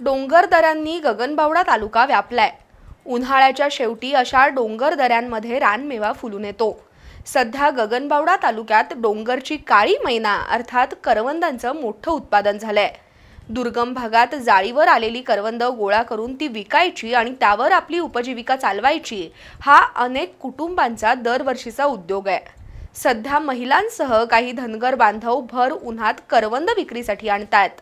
डोंगरदऱ्यांनी गगनबावडा तालुका व्यापलाय. उन्हाळ्याच्या शेवटी अशा डोंगर दऱ्यांमध्ये रानमेवा फुलून येतो. सध्या गगनबावडा तालुक्यात डोंगरची काळी मैना अर्थात करवंदांचं मोठं उत्पादन झालंय. दुर्गम भागात जाळीवर आलेली करवंद गोळा करून ती विकायची आणि त्यावर आपली उपजीविका चालवायची हा अनेक कुटुंबांचा दरवर्षीचा उद्योग आहे. सध्या महिलांसह काही धनगर बांधव भर उन्हात करवंद विक्रीसाठी आणतायत.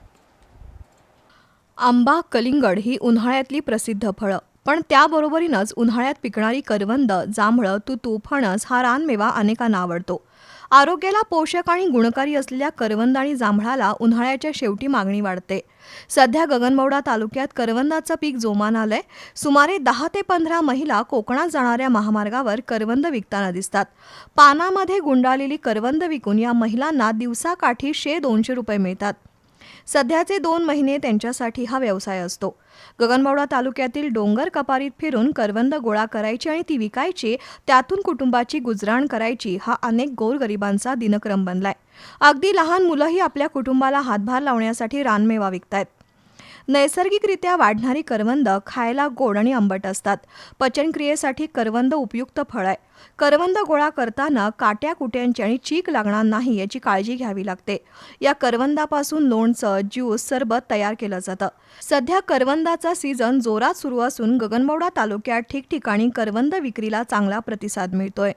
आंबा कलिंगड ही उन्हाळ्यातली प्रसिद्ध फळं. पण त्याबरोबरीनंच उन्हाळ्यात पिकणारी करवंद जांभळं तुतू फणस हा रानमेवा अनेकांना आवडतो. आरोग्याला पोषक आणि गुणकारी असलेल्या करवंद आणि जांभळाला उन्हाळ्याच्या शेवटी मागणी वाढते. सध्या गगनबावडा तालुक्यात करवंदाचं पीक जोमान आलंय. सुमारे दहा ते पंधरा महिला कोकणात जाणाऱ्या महामार्गावर करवंद विकताना दिसतात. पानामध्ये गुंडाळलेली करवंद विकून या महिलांना दिवसाकाठी शे दोनशे रुपये मिळतात. सध्याचे दोन महिने त्यांच्यासाठी हा व्यवसाय असतो. गगनबावडा तालुक्यातील डोंगर कपारीत फिरून करवंद गोळा करायची आणि ती विकायची त्यातून कुटुंबाची गुजराण करायची हा अनेक गोरगरिबांचा दिनक्रम बनलाय. अगदी लहान मुलंही आपल्या कुटुंबाला हातभार लावण्यासाठी रानमेवा विकतायत. नैसर्गिकरित्या वाढणारी करवंद खायला गोड आणि आंबट असतात. पचनक्रियेसाठी करवंद उपयुक्त फळ आहे. करवंद गोळा करताना काट्या कुट्यांची आणि चीक लागणार नाही याची काळजी घ्यावी लागते. या करवंदापासून लोणचं ज्यूस सरबत तयार केलं जातं. सध्या करवंदाचा सीझन जोरात सुरू असून गगनबावडा तालुक्यात ठिकठिकाणी करवंद विक्रीला चांगला प्रतिसाद मिळतोय.